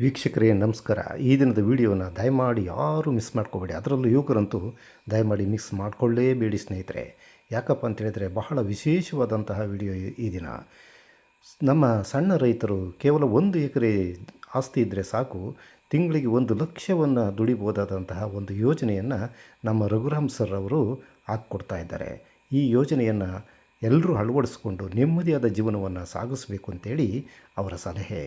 ವೀಕ್ಷಕರೇ, ನಮಸ್ಕಾರ. ಈ ದಿನದ ವಿಡಿಯೋನ ದಯಮಾಡಿ ಯಾರೂ ಮಿಸ್ ಮಾಡ್ಕೋಬೇಡಿ. ಅದರಲ್ಲೂ ಯುವಕರಂತೂ ದಯಮಾಡಿ ಮಿಸ್ ಮಾಡಿಕೊಳ್ಳೇಬೇಡಿ ಸ್ನೇಹಿತರೆ. ಯಾಕಪ್ಪ ಅಂತ ಹೇಳಿದರೆ ಬಹಳ ವಿಶೇಷವಾದಂತಹ ವಿಡಿಯೋ ಈ ದಿನ. ನಮ್ಮ ಸಣ್ಣ ರೈತರು ಕೇವಲ ಒಂದು ಎಕರೆ ಆಸ್ತಿ ಇದ್ದರೆ ಸಾಕು, ತಿಂಗಳಿಗೆ ಒಂದು ಲಕ್ಷವನ್ನು ದುಡಿಬೋದಾದಂತಹ ಒಂದು ಯೋಜನೆಯನ್ನು ನಮ್ಮ ರಘುರಾಮ್ ಸರ್ ಅವರು ಹಾಕ್ಕೊಡ್ತಾ ಇದ್ದಾರೆ. ಈ ಯೋಜನೆಯನ್ನು ಎಲ್ಲರೂ ಅಳವಡಿಸ್ಕೊಂಡು ನೆಮ್ಮದಿಯಾದ ಜೀವನವನ್ನು ಸಾಗಿಸಬೇಕು ಅಂತೇಳಿ ಅವರ ಸಲಹೆ.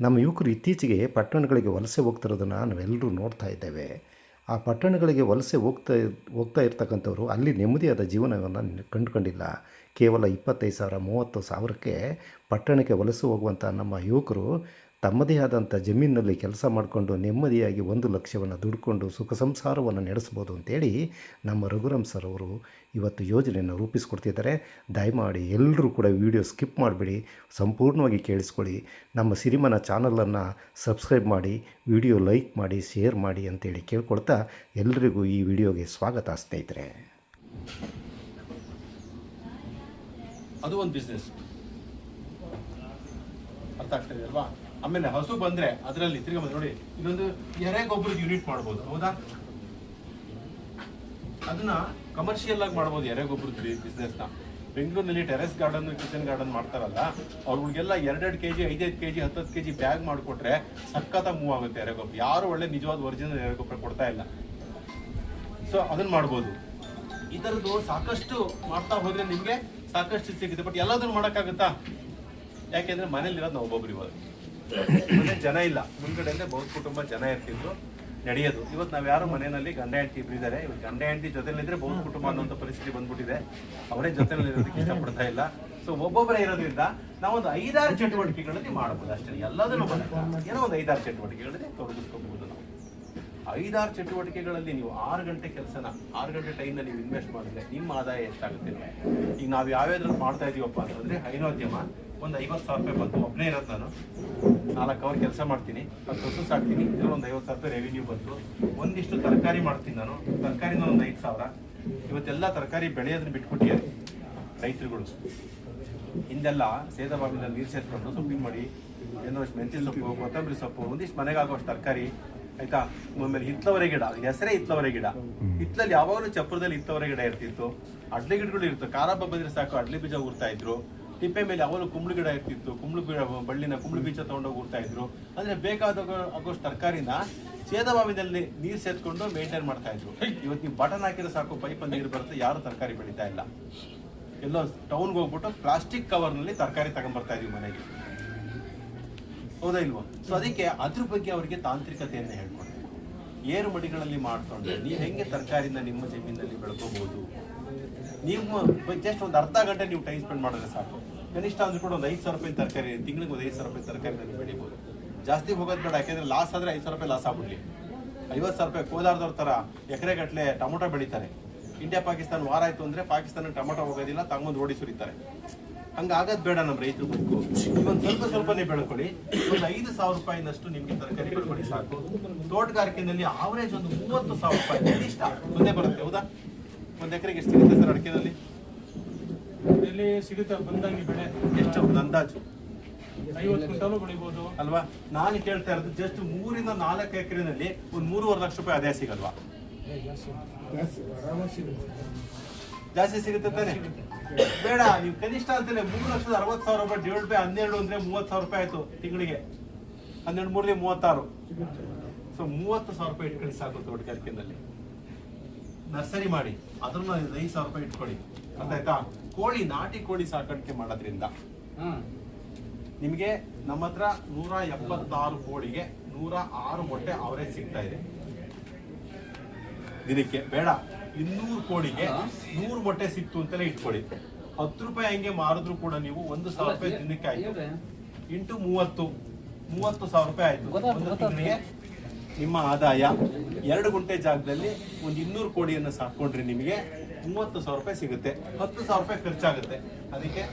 ನಮ್ಮ ಯುವಕರು ಇತ್ತೀಚೆಗೆ ಪಟ್ಟಣಗಳಿಗೆ ವಲಸೆ ಹೋಗ್ತಿರೋದನ್ನು ನಾವೆಲ್ಲರೂ ನೋಡ್ತಾ ಇದ್ದೇವೆ. ಆ ಪಟ್ಟಣಗಳಿಗೆ ವಲಸೆ ಹೋಗ್ತಾ ಹೋಗ್ತಾ ಇರ್ತಕ್ಕಂಥವ್ರು ಅಲ್ಲಿ ನೆಮ್ಮದಿಯಾದ ಜೀವನವನ್ನು ಕಂಡುಕೊಂಡಿಲ್ಲ. ಕೇವಲ ಇಪ್ಪತ್ತೈದು ಸಾವಿರ, ಮೂವತ್ತು ಸಾವಿರಕ್ಕೆ ಪಟ್ಟಣಕ್ಕೆ ವಲಸೆ ಹೋಗುವಂಥ ನಮ್ಮ ಯುವಕರು ತಮ್ಮದೇ ಆದಂಥ ಜಮೀನಿನಲ್ಲಿ ಕೆಲಸ ಮಾಡಿಕೊಂಡು ನೆಮ್ಮದಿಯಾಗಿ ಒಂದು ಲಕ್ಷವನ್ನು ದುಡ್ಕೊಂಡು ಸುಖ ಸಂಸಾರವನ್ನು ನಡೆಸ್ಬೋದು ಅಂತೇಳಿ ನಮ್ಮ ರಘುರಾಮ್ ಸರ್ ಅವರು ಇವತ್ತು ಯೋಜನೆಯನ್ನು ರೂಪಿಸ್ಕೊಡ್ತಿದ್ದಾರೆ. ದಯಮಾಡಿ ಎಲ್ಲರೂ ಕೂಡ ವಿಡಿಯೋ ಸ್ಕಿಪ್ ಮಾಡಿಬಿಡಿ, ಸಂಪೂರ್ಣವಾಗಿ ಕೇಳಿಸ್ಕೊಳ್ಳಿ. ನಮ್ಮ ಸಿನಿಮಾನ ಚಾನಲನ್ನು ಸಬ್ಸ್ಕ್ರೈಬ್ ಮಾಡಿ, ವಿಡಿಯೋ ಲೈಕ್ ಮಾಡಿ, ಶೇರ್ ಮಾಡಿ ಅಂತೇಳಿ ಕೇಳ್ಕೊಳ್ತಾ ಎಲ್ರಿಗೂ ಈ ವಿಡಿಯೋಗೆ ಸ್ವಾಗತ ಸ್ನೇಹಿತರೆ. ಅದು ಒಂದು ಬಿಸ್ನೆಸ್ ಅರ್ಥ ಆಗ್ತದೆ ಅಲ್ವಾ? ಆಮೇಲೆ ಹಸು ಬಂದ್ರೆ ಅದರಲ್ಲಿ ತಿರ್ಗಾ ನೋಡಿ, ಇದೊಂದು ಎರೆ ಗೊಬ್ಬರದ ಯೂನಿಟ್ ಮಾಡ್ಬೋದು, ಹೌದಾ? ಅದನ್ನ ಕಮರ್ಷಿಯಲ್ ಆಗಿ ಮಾಡ್ಬೋದು ಎರೆ ಗೊಬ್ಬರದ ಬಿಸ್ನೆಸ್ನ. ಬೆಂಗಳೂರಿನಲ್ಲಿ ಟೆರೆಸ್ ಗಾರ್ಡನ್ ಕಿಚನ್ ಗಾರ್ಡನ್ ಮಾಡ್ತಾರಲ್ಲ, ಅವ್ರಿಗೆಲ್ಲ ಎರಡೆರಡು ಕೆ ಜಿ ಐದೈದು ಕೆಜಿ, ಹತ್ತತ್ತು ಕೆಜಿ ಬ್ಯಾಗ್ ಮಾಡಿಕೊಟ್ರೆ ಸಖತ್ತಾಗಿ ಮೂವ್ ಆಗುತ್ತೆ ಎರೆ ಗೊಬ್ಬರ. ಯಾರು ಒಳ್ಳೆ ನಿಜವಾದ ಒರಿಜಿನಲ್ ಎರೆ ಗೊಬ್ಬರ ಕೊಡ್ತಾ ಇಲ್ಲ. ಸೊ ಅದನ್ನ ಮಾಡ್ಬೋದು. ಈ ಥರದ್ದು ಸಾಕಷ್ಟು ಮಾಡ್ತಾ ಹೋದ್ರೆ ನಿಮಗೆ ಸಾಕಷ್ಟು ಸಿಗುತ್ತೆ. ಬಟ್ ಎಲ್ಲದನ್ನು ಮಾಡೋಕ್ಕಾಗುತ್ತಾ? ಯಾಕೆಂದ್ರೆ ಮನೇಲಿರೋದು ನಾವು ಒಬ್ಬೊಬ್ರು ಇವಾಗ. ಮನೆ ಜನ ಇಲ್ಲ. ಮುಂದ್ಗಡೆ ಅಂದ್ರೆ ಬಹು ಕುಟುಂಬ ಜನ ಇರ್ತಿದ್ರು. ನಡೆಯೋದು. ಇವತ್ತು ನಾವು ಯಾರು ಮನೆಯಲ್ಲಿ ಗಂಡ ಹೆಂಡತಿ ಇಬ್ರು ಇದ್ದಾರೆ ಇವತ್ತು ಗಂಡ ಹೆಂಡತಿ ಜೊತೆಲಿದ್ರೆ ಬಹು ಕುಟುಂಬ ಅನ್ನೋಂಥ ಪರಿಸ್ಥಿತಿ ಬಂದ್ಬಿಟ್ಟಿದೆ. ಅವರೇ ಜೊತೆಲಿ ಇರೋದಕ್ಕೆ ಇಷ್ಟಪಡ್ತಾ ಇಲ್ಲ. ಸೊ ಒಬ್ಬೊಬ್ಬರೇ ಇರೋದ್ರಿಂದ ನಾವೊಂದು ಐದಾರು ಚಟುವಟಿಕೆಗಳಲ್ಲಿ ಮಾಡಬಹುದು ಅಷ್ಟೇ. ಎಲ್ಲದನ್ನು ಮಾಡಲ್ಲ. ಏನೋ ಒಂದು ಐದಾರು ಚಟುವಟಿಕೆಗಳಲ್ಲಿ ತೊಡಗಿಸ್ಕೋಬಹುದು ನಾವು. ಐದಾರು ಚಟುವಟಿಕೆಗಳಲ್ಲಿ ನೀವು ಆರು ಗಂಟೆ ಕೆಲಸನ ಆರು ಗಂಟೆ ಟೈಮ್ನ ನೀವು ಇನ್ವೆಸ್ಟ್ ಮಾಡಿದ್ರೆ ನಿಮ್ಮ ಆದಾಯ ಎಷ್ಟಾಗುತ್ತೆ? ಈಗ ನಾವು ಯಾವ್ಯಾವ್ದ್ರಲ್ಲಿ ಮಾಡ್ತಾ ಇದೀವಪ್ಪ ಅಂತಂದ್ರೆ ಹೈನೋದ್ಯಮ ಒಂದು ಐವತ್ತು ಸಾವಿರ ರೂಪಾಯಿ ಬಂತು. ಒಬ್ಬನೇ ಇರೋದು ನಾನು. ನಾಲ್ಕು ಅವರ್ ಕೆಲಸ ಮಾಡ್ತೀನಿ. ಹತ್ತು ಹೊಸ ಸಾಕ್ತೀನಿ. ಇದರಲ್ಲಿ ಒಂದು ಐವತ್ತು ಸಾವಿರ ರೂಪಾಯಿ ರೆವಿನ್ಯೂ ಬಂತು. ಒಂದಿಷ್ಟು ತರಕಾರಿ ಮಾಡ್ತೀನಿ ನಾನು. ತರಕಾರಿನ ಒಂದು ಐದು ಸಾವಿರ. ಇವತ್ತೆಲ್ಲ ತರಕಾರಿ ಬೆಳೆಯೋದನ್ನ ಬಿಟ್ಬಿಟ್ಟಿದ್ದಾರೆ ರೈತರುಗಳು. ಹಿಂದೆಲ್ಲ ಸೇದಬಾವಿನಲ್ಲಿ ನೀರು ಸೇರ್ಕೊಂಡು ಸೊಪ್ಪಿನ ಮಾಡಿ ಏನೋ ಅಷ್ಟು ಮೆಂತ್ಯ ಸೊಪ್ಪು ಕೊತ್ತಂಬರಿ ಸೊಪ್ಪು ಒಂದಿಷ್ಟು ಮನೆಗೆ ಆಗೋಷ್ಟು ತರಕಾರಿ ಆಯ್ತಾ? ಆಮೇಲೆ ಹಿತ್ಲವರೆ ಗಿಡ ಹೆಸರೇ ಹಿತ್ಲವರೆ ಗಿಡ. ಹಿತ್ತಲಲ್ಲಿ ಯಾವಾಗಲೂ ಚಪ್ಪರದಲ್ಲಿ ಹಿತ್ತವರೆ ಗಿಡ ಇರ್ತಿತ್ತು. ಅಡ್ಲೆ ಗಿಡಗಳು ಇರ್ತವೆ ಖಾರ ಹಬ್ಬ ಬಂದ್ರೆ ಸಾಕು ಅಡ್ಲೆ ಬೀಜ ಊರ್ತಾ ಇದ್ರು. ತಿಪ್ಪೆ ಮೇಲೆ ಅವರು ಕುಂಬಳು ಗಿಡ ಇರ್ತಿತ್ತು ಕುಂಬಳು ಗಿಡ, ಬಳ್ಳಿನ ಕುಂಬಳು ಬೀಜ ತಗೊಂಡೋಗಿ ಹೋಗ್ತಾ ಇದ್ರು. ಅಂದ್ರೆ ಬೇಕಾದ ಆಗೋಷ್ಟು ತರಕಾರಿನ ಸೇದಬಾವಿನಲ್ಲಿ ನೀರು ಸೇರ್ಕೊಂಡು ಮೇಂಟೈನ್ ಮಾಡ್ತಾ ಇದ್ರು. ಇವತ್ತು ನೀವು ಬಟನ್ ಹಾಕಿದ್ರೆ ಸಾಕು ಪೈಪ್ ನೀರು ಬರುತ್ತೆ, ಯಾರು ತರಕಾರಿ ಬೆಳೀತಾ ಇಲ್ಲ. ಎಲ್ಲೋ ಟೌನ್ಗೆ ಹೋಗ್ಬಿಟ್ಟು ಪ್ಲಾಸ್ಟಿಕ್ ಕವರ್ನಲ್ಲಿ ತರಕಾರಿ ತಗೊಂಡ್ಬರ್ತಾ ಇದೀವಿ ಮನೆಗೆ. ಹೌದಾ ಇಲ್ವಾ? ಸೊ ಅದಕ್ಕೆ ಅದ್ರ ಬಗ್ಗೆ ಅವರಿಗೆ ತಾಂತ್ರಿಕತೆಯನ್ನು ಹೇಳ್ಕೊಡ್ತೀವಿ ಏರು ಮಡಿಗಳಲ್ಲಿ ಮಾಡ್ಕೊಂಡ್ರೆ ನೀವು ಹೆಂಗೆ ತರಕಾರಿನ ನಿಮ್ಮ ಜಮೀನಲ್ಲಿ ಬೆಳ್ಕೋಬಹುದು ನೀವು ಜಸ್ಟ್ ಒಂದು ಅರ್ಧ ಗಂಟೆ ನೀವು ಟೈಮ್ ಸ್ಪೆಂಡ್ ಮಾಡಿದ್ರೆ ಸಾಕು. ಕನಿಷ್ಠ ಅಂದ್ರೆ ಕೂಡ ಒಂದು ಐದು ಸಾವಿರ ರೂಪಾಯಿ ತರಕಾರಿ, ತಿಂಗಳಿಗೆ ಒಂದು ಐದು ಸಾವಿರ ರೂಪಾಯಿ ತರಕಾರಿ ನಾನು ಬೆಳಿಬೋದು. ಜಾಸ್ತಿ ಹೋಗೋದು ಬೇಡ, ಯಾಕೆಂದ್ರೆ ಲಾಸ್ ಆದ್ರೆ ಐದು ಸಾವಿರ ರೂಪಾಯಿ ಲಾಸ್ ಆಗ್ಬಿಡ್ಲಿ. ಐವತ್ತು ಸಾವಿರ ರೂಪಾಯಿ ಕೋಲಾರದವ್ರ ತರ ಎಕರೆ ಗಟ್ಟಲೆ ಟೊಮೊಟೊ ಬೆಳೀತಾರೆ. ಇಂಡಿಯಾ, ಪಾಕಿಸ್ತಾನ ವಾರ ಆಯ್ತು ಅಂದ್ರೆ ಪಾಕಿಸ್ತಾನ ಟೊಮೊಟೊ ಹೋಗೋದಿಲ್ಲ ತಗೊಂಡು ಓಡಿ ಸುರಿತಾರೆ. ಹಂಗಾಗದ್ ಬೇಡ ನಮ್ಮ ರೈತರು ಬದುಕು ಇವೊಂದು ಸ್ವಲ್ಪ ಸ್ವಲ್ಪನೇ ಬೆಳ್ಕೊಳ್ಳಿ. ಒಂದು ಐದು ಸಾವಿರ ರೂಪಾಯಿನಷ್ಟು ನಿಮ್ಗೆ ತರಕಾರಿ ಬೆಳ್ಕೊಳ್ಳಿ ಸಾಕು. ತೋಟಗಾರಿಕೆನಲ್ಲಿ ಆವರೇಜ್ ಒಂದು ಮೂವತ್ತು ಸಾವಿರ ರೂಪಾಯಿ ಕನಿಷ್ಠ ಮುಂದೆ ಬರುತ್ತೆ, ಹೌದಾ? ಒಂದ್ ಎಕರೆಗೆ ಎಷ್ಟು ಸಿಗುತ್ತೆ ಸರ್ ಅಡಿಕೆನಲ್ಲಿ ಎಲ್ಲಿ ಸಿಗುತ್ತೆ ಬಂದಂಗೆ ಬೆಳೆ. ಎಷ್ಟು ಒಂದು ಅಂದಾಜು. ಐವತ್ತು ಕ್ವಿಂಟಾಲು ಬೆಳಿಬೋದು. ಅಲ್ವಾ? ನಾನು ಕೇಳ್ತಾ ಇರೋದು ಜಸ್ಟ್ ಮೂರಿಂದ ನಾಲ್ಕು ಎಕರೆನಲ್ಲಿ ಒಂದು ಮೂರುವರೆ ಲಕ್ಷ ರೂಪಾಯಿ ಅದೇ ಸಿಗಲ್ವಾ? ಜಾಸ್ತಿ ಸಿಗುತ್ತೆ ತಾನೆ? ಬೇಡ ನೀವು ಕನಿಷ್ಠ ಅಂತಾನೆ ಮೂರು ಲಕ್ಷದ ಅರವತ್ತು ಸಾವಿರ ರೂಪಾಯಿ ಡಿವೈಡ್ ಬೈ ಹನ್ನೆರಡು ಅಂದ್ರೆ ಮೂವತ್ತು ಸಾವಿರ ರೂಪಾಯಿ ಆಯ್ತು ತಿಂಗಳಿಗೆ. ಹನ್ನೆರಡು ಮೂರಲ್ಲಿ ಮೂವತ್ತಾರು. ಸೊ ಮೂವತ್ತು ಸಾವಿರ ರೂಪಾಯಿ ಇಟ್ಕೊಳ್ಳಿ ಸಾಕು ತೋಟಗಾರಿಕೆನಲ್ಲಿ ನರ್ಸರಿ ಮಾಡಿ ಅದನ್ನ ಐದು ಸಾವಿರ ರೂಪಾಯಿ ಇಟ್ಕೊಳ್ಳಿ. ಗೊತ್ತಾಯ್ತಾ ಕೋಳಿ ನಾಟಿ ಕೋಳಿ ಸಾಕಾಣಿಕೆ ಮಾಡೋದ್ರಿಂದ. ನಿಮಗೆ ನಮ್ಮ ಹತ್ರ ನೂರ ಎಪ್ಪತ್ತಾರು ಕೋಳಿಗೆ ನೂರ ಆರು ಮೊಟ್ಟೆ ಅವರೇ ಸಿಗ್ತಾ ಇದೆ. ದಿನಕ್ಕೆ ಬೇಡ ಇನ್ನೂರು ಕೋಳಿಗೆ ನೂರು ಮೊಟ್ಟೆ ಸಿಕ್ತು ಅಂತಲೇ ಇಟ್ಕೊಳ್ಳಿ. ಹತ್ತು ರೂಪಾಯಿ ಹಂಗೆ ಮಾರಿದ್ರು ಕೂಡ ನೀವು ಒಂದು ಸಾವಿರ ರೂಪಾಯಿ ದಿನಕ್ಕೆ ಆಯ್ತು. ಇಂಟು ಮೂವತ್ತು ಮೂವತ್ತು ಸಾವಿರ ರೂಪಾಯಿ ಆಯ್ತು. ಒಂದು ತಿಂಗಳಿಗೆ ನಿಮ್ಮ ಆದಾಯ ಎರಡು ಗುಂಟೆ ಜಾಗದಲ್ಲಿ ಒಂದು ಇನ್ನೂರು ಕೋಡಿಯನ್ನು ಸಾಕೊಂಡ್ರೆ ನಿಮಗೆ. ಮೂವತ್ತು ಸಾವಿರ ರೂಪಾಯಿ ಸಿಗುತ್ತೆ. ಹತ್ತು ಸಾವಿರ ರೂಪಾಯಿ ಖರ್ಚಾಗುತ್ತೆ. ಅದಕ್ಕೆ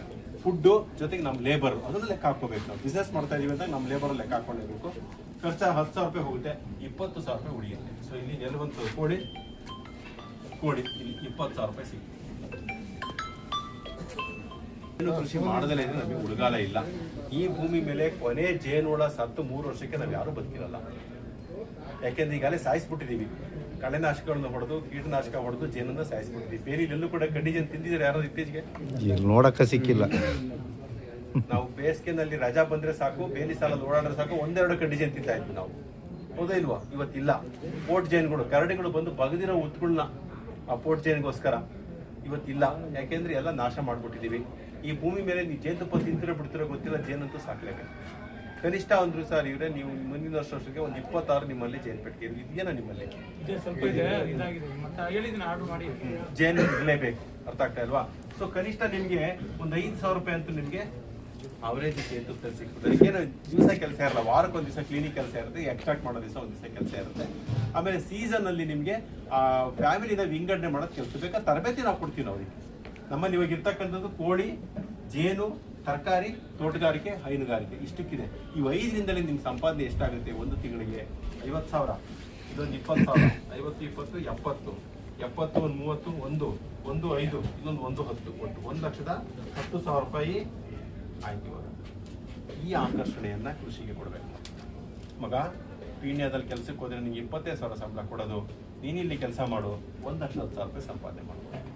ಫುಡ್ಡು, ಜೊತೆಗೆ ನಮ್ಮ ಲೇಬರ್ ಅದನ್ನು ಲೆಕ್ಕ ಹಾಕೋಬೇಕು ನಾವು. ಬಿಸ್ನೆಸ್ ಮಾಡ್ತಾ ಇದೀವಿ ಅಂತ ನಮ್ಮ ಲೇಬರ್ ಲೆಕ್ಕ ಹಾಕೊಂಡಿರ್ಬೇಕು ಖರ್ಚು ಹತ್ತು ಸಾವಿರ ರೂಪಾಯಿ ಹೋಗುತ್ತೆ. ಇಪ್ಪತ್ತು ಸಾವಿರ ರೂಪಾಯಿ ಉಳಿಯುತ್ತೆ. ಸೊ ಇಲ್ಲಿ ಎಲ್ವಂತು ಕೋಳಿ ಕೋಳಿ ಇಲ್ಲಿ ಇಪ್ಪತ್ತು ಸಾವಿರ ರೂಪಾಯಿ ಸಿಗುತ್ತೆ. ಕೃಷಿ ಮಾಡದಲ್ಲೇ ನಮಗೆ ಉಳಿಗಾಲ ಇಲ್ಲ. ಈ ಭೂಮಿ ಮೇಲೆ ಕೊನೆ ಜೇನುಹುಳ ಸತ್ತು ಮೂರು ವರ್ಷಕ್ಕೆ ನಾವು ಯಾರು ಬದುಕಿರಲ್ಲ. ಯಾಕೆಂದ್ರೆ ಈಗಾಗಲೇ ಸಾಯಿಸ್ಬಿಟ್ಟಿದೀವಿ ಕಳೆನಾಶಕಗಳನ್ನು ಹೊಡೆದು ಕೀಟನಾಶಕ ಹೊಡೆದು ಜೇನನ್ನು ಸಾಯಿಸ್ಬಿಟ್ಟಿದ್ದೀವಿ. ಬೇರೆ ಎಲ್ಲೂ ಕೂಡ ಕಡ್ಡಿ ಜೇನು ತಿಂದಿದ್ದಾರೆ ಯಾರು ಇತ್ತೀಚೆಗೆ? ನೋಡಕ್ಕೆ ಸಿಕ್ಕಿಲ್ಲ. ನಾವು ಬೇಸಿಗೆನಲ್ಲಿ ರಜಾ ಬಂದ್ರೆ ಸಾಕು ಬೇಲಿ ಸಾಲಲ್ಲಿ ಓಡಾಡಿದ್ರೆ ಸಾಕು ಒಂದೆರಡು ಕಡ್ಡಿ ಜೇನು ತಿಂತಾ ಇದ್ವಿ ನಾವು. ಹೌದಾ ಇಲ್ವಾ? ಇವತ್ತಿಲ್ಲ. ಪೋರ್ಟ್ ಜೇನುಗಳು ಕರಡಿಗಳು ಬಂದು ಬಗದಿರೋ ಉತ್ಗಳನ್ನ ಆ ಪೋರ್ಟ್ ಜೇನಿಗೋಸ್ಕರ ಇವತ್ತಿಲ್ಲ. ಯಾಕೆಂದ್ರೆ ಎಲ್ಲ ನಾಶ ಮಾಡ್ಬಿಟ್ಟಿದೀವಿ ಈ ಭೂಮಿ ಮೇಲೆ ನೀವು ಜೇನುತುಪ್ಪ ತಿಂತಿರೋ ಬಿಡ್ತಿರೋ ಗೊತ್ತಿಲ್ಲ ಜೇನಂತೂ ಸಾಕ್ಲೇಬೇಕು. ಕನಿಷ್ಠ ಅಂದ್ರು ಸರ್ ಇವ್ರೆ ನೀವು ಮುಂದಿನ ವರ್ಷ ವರ್ಷಕ್ಕೆ ಒಂದು ಇಪ್ಪತ್ತಾರು ನಿಮ್ಮಲ್ಲಿ ಜೇನು ಪೆಟ್ಟಿಗೆ ಇದೆಯಾ ನಿಮ್ಮಲ್ಲಿ? ಜೇನು ಇರಲೇಬೇಕು ಅರ್ಥ ಆಗ್ತಾ ಇಲ್ವಾ? ಸೊ ಕನಿಷ್ಠ ನಿಮಗೆ ಒಂದು ಐದು ಸಾವಿರ ರೂಪಾಯಿ ಅಂತೂ ನಿಮಗೆ ಅವರೇಜ್ ಜೇನುತುಪ್ಪದಲ್ಲಿ ಸಿಗ್ತದೆ. ಏನು ದಿವಸ ಕೆಲಸ ಇರಲ್ಲ ವಾರಕ್ಕೆ ಒಂದು ದಿವಸ ಕ್ಲಿನಿಕ್ ಕೆಲಸ ಇರುತ್ತೆ ಎಕ್ಸ್ಟ್ರಾಕ್ಟ್ ಮಾಡೋ ದಿವಸ ಒಂದು ದಿವಸ ಕೆಲಸ ಇರುತ್ತೆ. ಆಮೇಲೆ ಸೀಸನ್ ಅಲ್ಲಿ ನಿಮಗೆ ಫ್ಯಾಮಿಲಿನ ವಿಂಗಡಣೆ ಮಾಡೋದು ಕೆಲಸ. ಬೇಕಾ ತರಬೇತಿ ನಾವು ಕೊಡ್ತೀವಿ ನಾವು ಅವ್ರಿಗೆ ನಮ್ಮಲ್ಲಿ ಇವಾಗ ಇರ್ತಕ್ಕಂಥದ್ದು ಕೋಳಿ ಜೇನು ತರಕಾರಿ, ತೋಟಗಾರಿಕೆ, ಹೈನುಗಾರಿಕೆ, ಇಷ್ಟಕ್ಕಿದೆ. ಈ ಐದರಿಂದಲೇ ನಿಮ್ಮ ಸಂಪಾದನೆ ಎಷ್ಟಾಗುತ್ತೆ ಒಂದು ತಿಂಗಳಿಗೆ? ಐವತ್ತು ಸಾವಿರ. ಇದೊಂದು ಇಪ್ಪತ್ತು ಸಾವಿರ. ಐವತ್ತು, ಇಪ್ಪತ್ತು, ಎಪ್ಪತ್ತು. ಎಪ್ಪತ್ತು ಒಂದು ಮೂವತ್ತು, ಒಂದು. ಒಂದು, ಐದು. ಇನ್ನೊಂದು ಒಂದು, ಹತ್ತು. ಒಟ್ಟು ಒಂದು ಲಕ್ಷದ ಹತ್ತು ಸಾವಿರ ರೂಪಾಯಿ ಆಯ್ತು ಈ ಆಕರ್ಷಣೆಯನ್ನು ಕೃಷಿಗೆ ಕೊಡಬೇಕು. ಮಗ ಪೀಣ್ಯದಲ್ಲಿ ಕೆಲಸಕ್ಕೆ ಹೋದ್ರೆ ನಿಮಗೆ ಇಪ್ಪತ್ತೈದು ಸಾವಿರ ಸಂಬಳ ಕೊಡೋದು. ನೀನಿಲ್ಲಿ ಕೆಲಸ ಮಾಡು. ಒಂದು ಲಕ್ಷ ಹತ್ತು ಸಾವಿರ ರೂಪಾಯಿ ಸಂಪಾದನೆ ಮಾಡ್ಬೋದು.